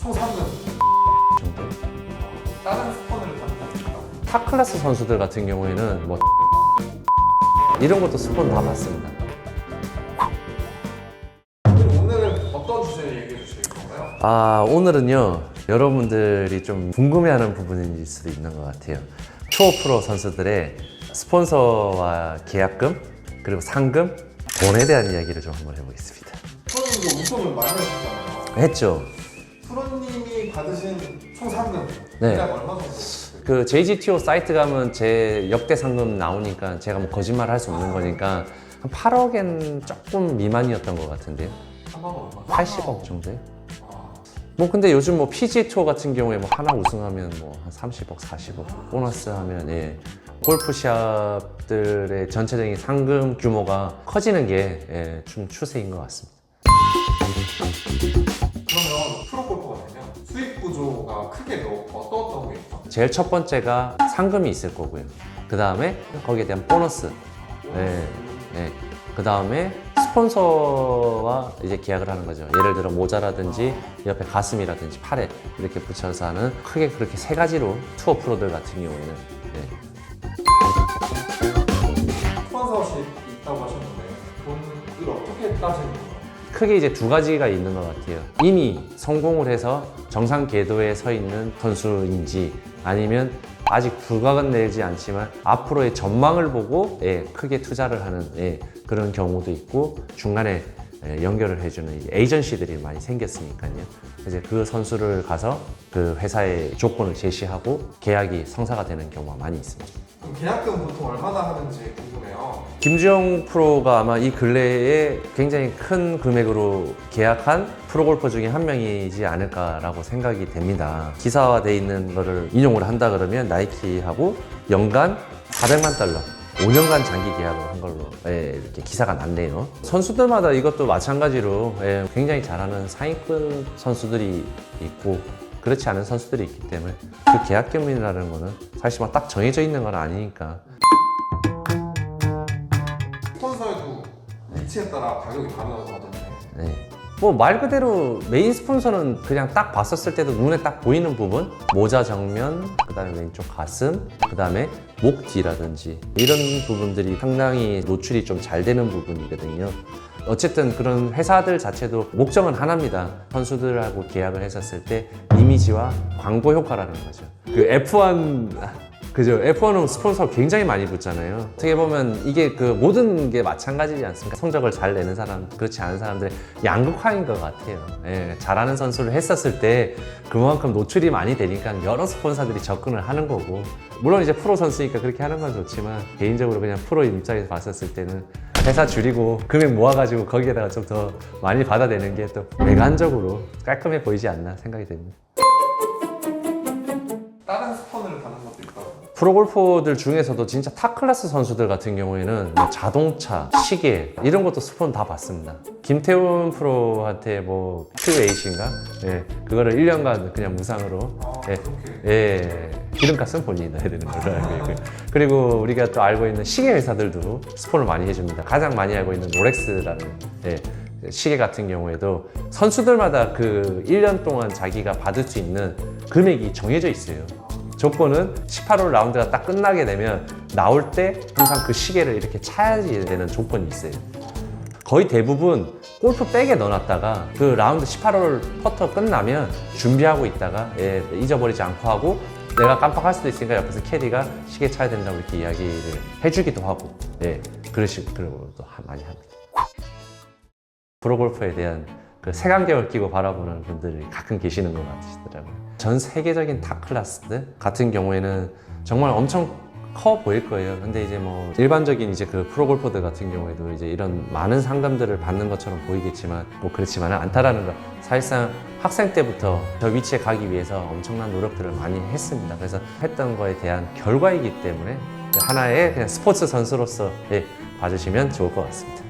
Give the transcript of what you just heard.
총 상금 정도. 다른 스폰을 겁니까? 탑 클래스 선수들 같은 경우에는 뭐 이런 것도 스폰 다 받습니다. 그럼 오늘은 어떤 주제를 얘기해 주실 건가요? 아 오늘은요 여러분들이 좀 궁금해하는 부분일 수도 있는 것 같아요. 초어 프로 선수들의 스폰서와 계약금 그리고 상금 돈에 대한 이야기를 좀 한번 해보겠습니다. 프로님도 우승을 많이 하셨잖아요. 했죠. 받으신 총 상금 네. 대략 얼마 정도? 그 JGTO 사이트 가면 제 역대 상금 나오니까 제가 뭐 거짓말 할 수 없는 거니까 한 8억엔 조금 미만이었던 것 같은데요. 얼마? 80억 정도요. 아, 뭐 근데 요즘 뭐 PGA 투어 같은 경우에 뭐 하나 우승하면 뭐 한 30억, 40억 보너스 하면 예. 골프샵들의 전체적인 상금 규모가 커지는 게 예, 좀 추세인 것 같습니다. 그러면 프로 골퍼가 되면 수익 구조가 크게 뭐 어떤 어떤 게 있죠? 제일 첫 번째가 상금이 있을 거고요. 그 다음에 거기에 대한 보너스. 네. 네. 그 다음에 스폰서와 이제 계약을 하는 거죠. 예를 들어 모자라든지 옆에 가슴이라든지 팔에 이렇게 붙여서 하는 크게 그렇게 세 가지로 투어 프로들 같은 경우에는 네. 스폰서십이 있다고 하셨는데 돈을 어떻게 따지는 건가요? 크게 이제 두 가지가 있는 것 같아요. 이미 성공을 해서 정상 궤도에 서 있는 선수인지 아니면 아직 부각은 내지 않지만 앞으로의 전망을 보고 예, 크게 투자를 하는 예, 그런 경우도 있고 중간에 예, 연결을 해주는 에이전시들이 많이 생겼으니까요. 이제 그 선수를 가서 그 회사의 조건을 제시하고 계약이 성사가 되는 경우가 많이 있습니다. 그럼 계약금 보통 얼마나 하는지 궁금해요. 김주영 프로가 아마 이 근래에 굉장히 큰 금액으로 계약한 프로골퍼 중에 한 명이지 않을까라고 생각이 됩니다. 기사화돼 있는 거를 인용을 한다 그러면 나이키하고 연간 400만 달러. 5년간 장기 계약을 한 걸로 예, 이렇게 기사가 났네요. 선수들마다 이것도 마찬가지로 예, 굉장히 잘하는 상위권 선수들이 있고 그렇지 않은 선수들이 있기 때문에 그 계약금이라는 거는 사실 막 딱 정해져 있는 건 아니니까 스폰서에도 위치에 따라 가격이 다르다던데 네. 뭐 말 그대로 메인 스폰서는 그냥 딱 봤었을 때도 눈에 딱 보이는 부분 모자 정면 그다음에 왼쪽 가슴 그다음에 목 뒤라든지 이런 부분들이 상당히 노출이 좀 잘 되는 부분이거든요. 어쨌든 그런 회사들 자체도 목적은 하나입니다. 선수들하고 계약을 했었을 때 이미지와 광고 효과라는 거죠. 그 F1 그죠. F1은 스폰서 굉장히 많이 붙잖아요. 어떻게 보면 이게 그 모든 게 마찬가지지 않습니까? 성적을 잘 내는 사람, 그렇지 않은 사람들의 양극화인 것 같아요. 예, 잘하는 선수를 했었을 때 그만큼 노출이 많이 되니까 여러 스폰서들이 접근을 하는 거고. 물론 이제 프로 선수니까 그렇게 하는 건 좋지만 개인적으로 그냥 프로 입장에서 봤었을 때는 회사 줄이고 금액 모아가지고 거기에다가 좀 더 많이 받아내는 게 또 외관적으로 깔끔해 보이지 않나 생각이 됩니다. 다른 스폰을 받는 것도 프로골퍼들 중에서도 진짜 탑 클래스 선수들 같은 경우에는 뭐 자동차, 시계 이런 것도 스폰 다 받습니다. 김태훈 프로한테 뭐 Q8인가? 예, 그거를 1년간 그냥 무상으로 아 예. 예, 기름값은 본인이 넣어야 되는 걸로 알고 있고요. 그리고 우리가 또 알고 있는 시계 회사들도 스폰을 많이 해줍니다. 가장 많이 알고 있는 롤렉스라는 예, 시계 같은 경우에도 선수들마다 그 1년 동안 자기가 받을 수 있는 금액이 정해져 있어요. 조건은 18홀 라운드가 딱 끝나게 되면 나올 때 항상 그 시계를 이렇게 차야지 되는 조건이 있어요. 거의 대부분 골프백에 넣어놨다가 그 라운드 18홀 퍼터 끝나면 준비하고 있다가 예, 잊어버리지 않고 하고 내가 깜빡할 수도 있으니까 옆에서 캐디가 시계 차야 된다고 이렇게 이야기를 해주기도 하고 예, 그러시, 그러고 또 하- 많이 합니다. 프로골퍼에 대한 그 색안경을 끼고 바라보는 분들이 가끔 계시는 것 같으시더라고요. 전 세계적인 탑 클래스들 같은 경우에는 정말 엄청 커 보일 거예요. 근데 이제 뭐 일반적인 이제 그 프로골퍼들 같은 경우에도 이제 이런 많은 상금들을 받는 것처럼 보이겠지만 뭐 그렇지만은 않다라는 거. 사실상 학생 때부터 저 위치에 가기 위해서 엄청난 노력들을 많이 했습니다. 그래서 했던 거에 대한 결과이기 때문에 하나의 그냥 스포츠 선수로서 예, 봐주시면 좋을 것 같습니다.